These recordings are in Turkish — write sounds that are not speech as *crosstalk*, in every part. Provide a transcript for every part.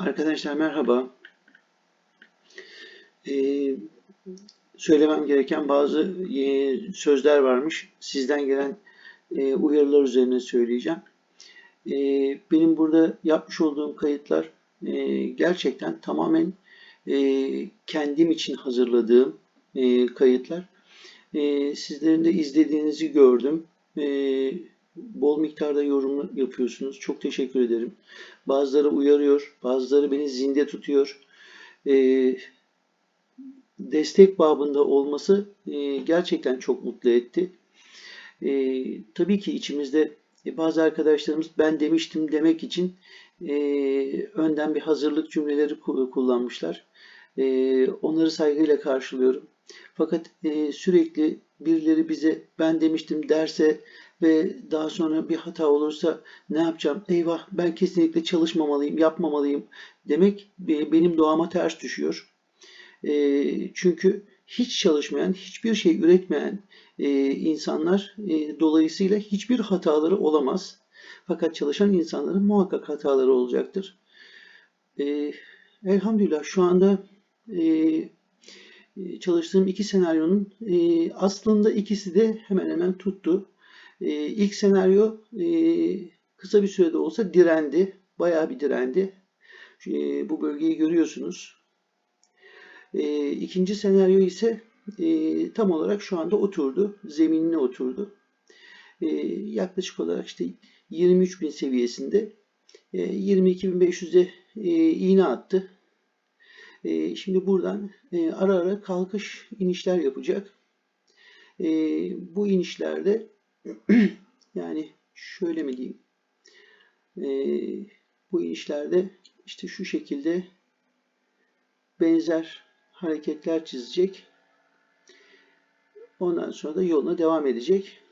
Arkadaşlar merhaba. Ee, söylemem gereken bazı e, sözler varmış. Sizden gelen e, uyarılar üzerine söyleyeceğim. E, benim burada yapmış olduğum kayıtlar e, gerçekten tamamen e, kendim için hazırladığım e, kayıtlar. E, sizlerin de izlediğinizi gördüm. E, bol miktarda yorum yapıyorsunuz. Çok teşekkür ederim. Bazıları uyarıyor, bazıları beni zinde tutuyor. E, destek babında olması e, gerçekten çok mutlu etti. E, tabii ki içimizde e, bazı arkadaşlarımız ben demiştim demek için e, önden bir hazırlık cümleleri kullanmışlar. E, onları saygıyla karşılıyorum. Fakat e, sürekli birileri bize ben demiştim derse ve daha sonra bir hata olursa ne yapacağım? Eyvah ben kesinlikle çalışmamalıyım, yapmamalıyım demek benim doğama ters düşüyor. E, çünkü hiç çalışmayan, hiçbir şey üretmeyen e, insanlar e, dolayısıyla hiçbir hataları olamaz. Fakat çalışan insanların muhakkak hataları olacaktır. Elhamdülillah şu anda çalıştığım iki senaryonun aslında ikisi de hemen hemen tuttu. E, ilk senaryo e, kısa bir sürede olsa direndi. Bayağı bir direndi. E, bu bölgeyi görüyorsunuz. E, ikinci senaryo ise e, tam olarak şu anda oturdu. Zeminine oturdu. E, yaklaşık olarak işte 23.000 seviyesinde e, 22.500'e e, iğne attı. E, şimdi buradan e, ara ara kalkış inişler yapacak. E, bu inişlerde *clears throat* yani şöyle mi diyeyim? E, bu inişlerde işte şu şekilde benzer hareketler çizecek. Ondan sonra da yoluna devam edecek.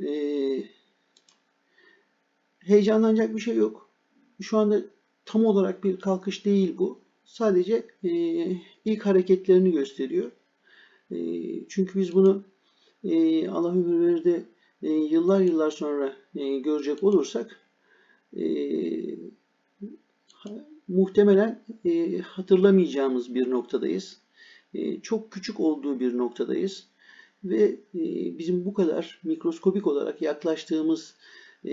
Ee, heyecanlanacak bir şey yok. Şu anda tam olarak bir kalkış değil bu. Sadece e, ilk hareketlerini gösteriyor. E, çünkü biz bunu e, Allah ömür de e, yıllar yıllar sonra e, görecek olursak e, muhtemelen e, hatırlamayacağımız bir noktadayız. E, çok küçük olduğu bir noktadayız. Ve e, bizim bu kadar mikroskopik olarak yaklaştığımız e,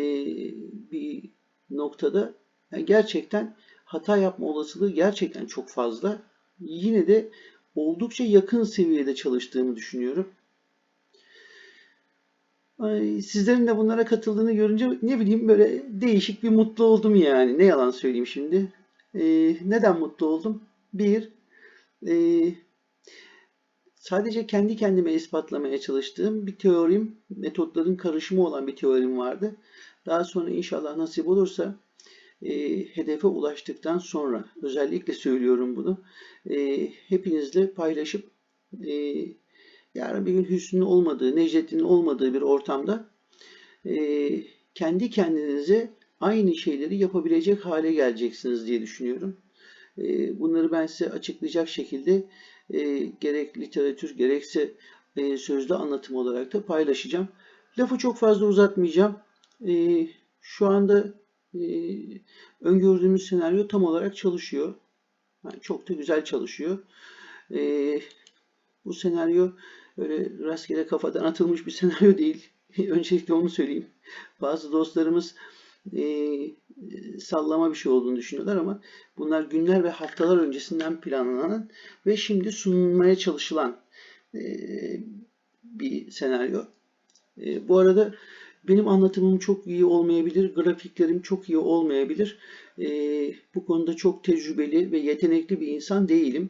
bir noktada yani gerçekten hata yapma olasılığı gerçekten çok fazla. Yine de oldukça yakın seviyede çalıştığımı düşünüyorum. Sizlerin de bunlara katıldığını görünce ne bileyim böyle değişik bir mutlu oldum yani. Ne yalan söyleyeyim şimdi. Ee, neden mutlu oldum? Bir, e, sadece kendi kendime ispatlamaya çalıştığım bir teorim, metotların karışımı olan bir teorim vardı. Daha sonra inşallah nasip olursa e, hedefe ulaştıktan sonra özellikle söylüyorum bunu e, hepinizle paylaşıp e, yarın bir gün Hüsnü'nün olmadığı, Necdet'in olmadığı bir ortamda e, kendi kendinize aynı şeyleri yapabilecek hale geleceksiniz diye düşünüyorum. E, bunları ben size açıklayacak şekilde e, gerek literatür gerekse e, sözlü anlatım olarak da paylaşacağım. Lafı çok fazla uzatmayacağım. E, şu anda öngördüğümüz senaryo tam olarak çalışıyor. Yani çok da güzel çalışıyor. E, bu senaryo öyle rastgele kafadan atılmış bir senaryo değil. *laughs* Öncelikle onu söyleyeyim. Bazı dostlarımız e, sallama bir şey olduğunu düşünüyorlar ama bunlar günler ve haftalar öncesinden planlanan ve şimdi sunulmaya çalışılan e, bir senaryo. E, bu arada benim anlatımım çok iyi olmayabilir, grafiklerim çok iyi olmayabilir. E, bu konuda çok tecrübeli ve yetenekli bir insan değilim.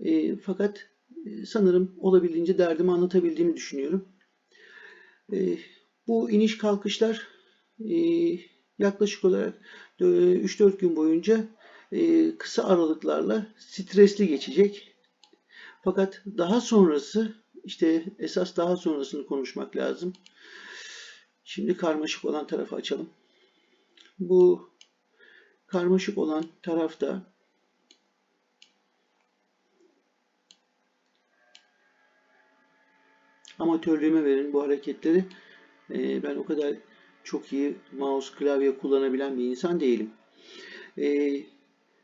E, fakat e, sanırım olabildiğince derdimi anlatabildiğimi düşünüyorum. E, bu iniş kalkışlar e, yaklaşık olarak 3-4 gün boyunca e, kısa aralıklarla stresli geçecek. Fakat daha sonrası işte esas daha sonrasını konuşmak lazım. Şimdi karmaşık olan tarafı açalım. Bu karmaşık olan tarafta amatörlüğüme verin bu hareketleri. Ee, ben o kadar çok iyi mouse klavye kullanabilen bir insan değilim. E,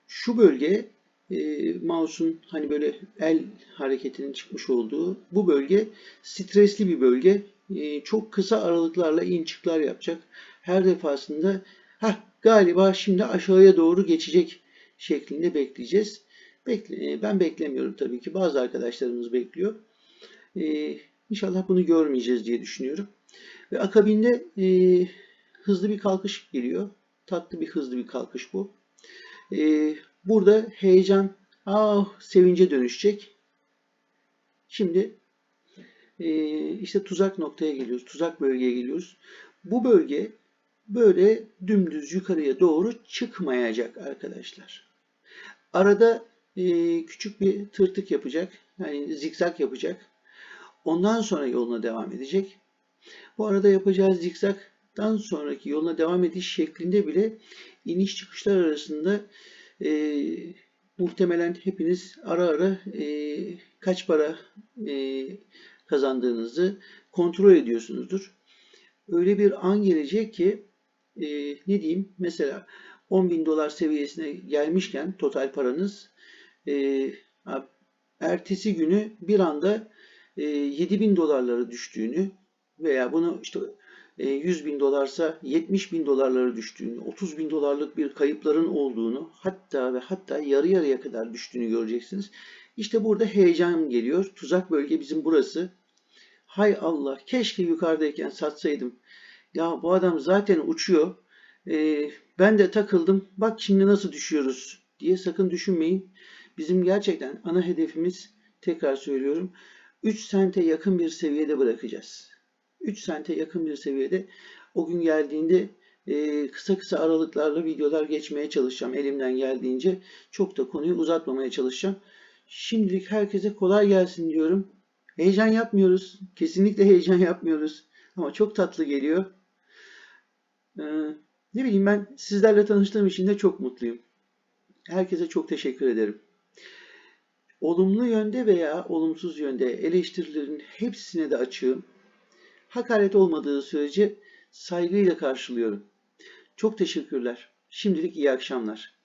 şu bölge e, mouse'un hani böyle el hareketinin çıkmış olduğu bu bölge stresli bir bölge. E, çok kısa aralıklarla in çıklar yapacak. Her defasında ha galiba şimdi aşağıya doğru geçecek şeklinde bekleyeceğiz. Bekle, e, ben beklemiyorum tabii ki. Bazı arkadaşlarımız bekliyor. E, inşallah bunu görmeyeceğiz diye düşünüyorum. Ve akabinde e, hızlı bir kalkış geliyor. Tatlı bir hızlı bir kalkış bu. E, burada heyecan, ah sevince dönüşecek. Şimdi işte tuzak noktaya geliyoruz. Tuzak bölgeye geliyoruz. Bu bölge böyle dümdüz yukarıya doğru çıkmayacak arkadaşlar. Arada e, küçük bir tırtık yapacak. Yani zikzak yapacak. Ondan sonra yoluna devam edecek. Bu arada yapacağı zikzaktan sonraki yoluna devam ediş şeklinde bile iniş çıkışlar arasında e, muhtemelen hepiniz ara ara e, kaç para e, kazandığınızı kontrol ediyorsunuzdur. Öyle bir an gelecek ki e, ne diyeyim mesela 10 bin dolar seviyesine gelmişken total paranız e, ertesi günü bir anda e, 7 bin dolarlara düştüğünü veya bunu işte 100 e, bin dolarsa 70 bin dolarlara düştüğünü, 30 bin dolarlık bir kayıpların olduğunu, hatta ve hatta yarı yarıya kadar düştüğünü göreceksiniz. İşte burada heyecan geliyor. Tuzak bölge bizim burası. Hay Allah, keşke yukarıdayken satsaydım. Ya bu adam zaten uçuyor. Ee, ben de takıldım. Bak şimdi nasıl düşüyoruz diye sakın düşünmeyin. Bizim gerçekten ana hedefimiz tekrar söylüyorum 3 sente yakın bir seviyede bırakacağız. 3 sente yakın bir seviyede o gün geldiğinde e, kısa kısa aralıklarla videolar geçmeye çalışacağım elimden geldiğince. Çok da konuyu uzatmamaya çalışacağım. Şimdilik herkese kolay gelsin diyorum. Heyecan yapmıyoruz. Kesinlikle heyecan yapmıyoruz. Ama çok tatlı geliyor. Ee, ne bileyim ben sizlerle tanıştığım için de çok mutluyum. Herkese çok teşekkür ederim. Olumlu yönde veya olumsuz yönde eleştirilerin hepsine de açığım. Hakaret olmadığı sürece saygıyla karşılıyorum. Çok teşekkürler. Şimdilik iyi akşamlar.